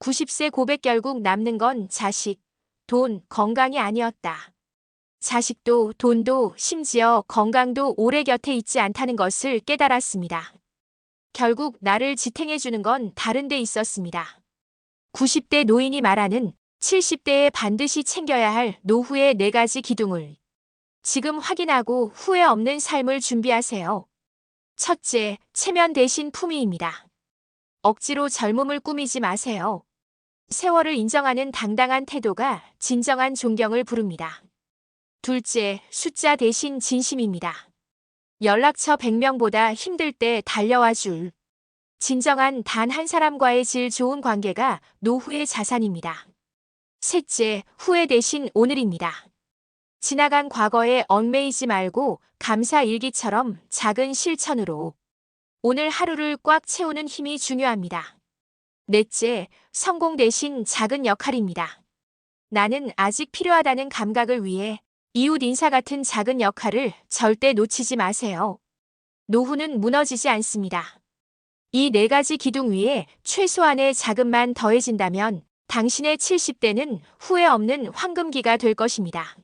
90세 고백 결국 남는 건 자식, 돈, 건강이 아니었다. 자식도 돈도 심지어 건강도 오래 곁에 있지 않다는 것을 깨달았습니다. 결국 나를 지탱해주는 건 다른 데 있었습니다. 90대 노인이 말하는 70대에 반드시 챙겨야 할 노후의 네 가지 기둥을 지금 확인하고 후회 없는 삶을 준비하세요. 첫째, 체면 대신 품위입니다. 억지로 젊음을 꾸미지 마세요. 세월을 인정하는 당당한 태도가 진정한 존경을 부릅니다. 둘째, 숫자 대신 진심입니다. 연락처 100명보다 힘들 때 달려와 줄. 진정한 단 한 사람과의 질 좋은 관계가 노후의 자산입니다. 셋째, 후회 대신 오늘입니다. 지나간 과거에 얽매이지 말고 감사 일기처럼 작은 실천으로 오늘 하루를 꽉 채우는 힘이 중요합니다. 넷째, 성공 대신 작은 역할입니다. 나는 아직 필요하다는 감각을 위해 이웃 인사 같은 작은 역할을 절대 놓치지 마세요. 노후는 무너지지 않습니다. 이 네 가지 기둥 위에 최소한의 자금만 더해진다면 당신의 70대는 후회 없는 황금기가 될 것입니다.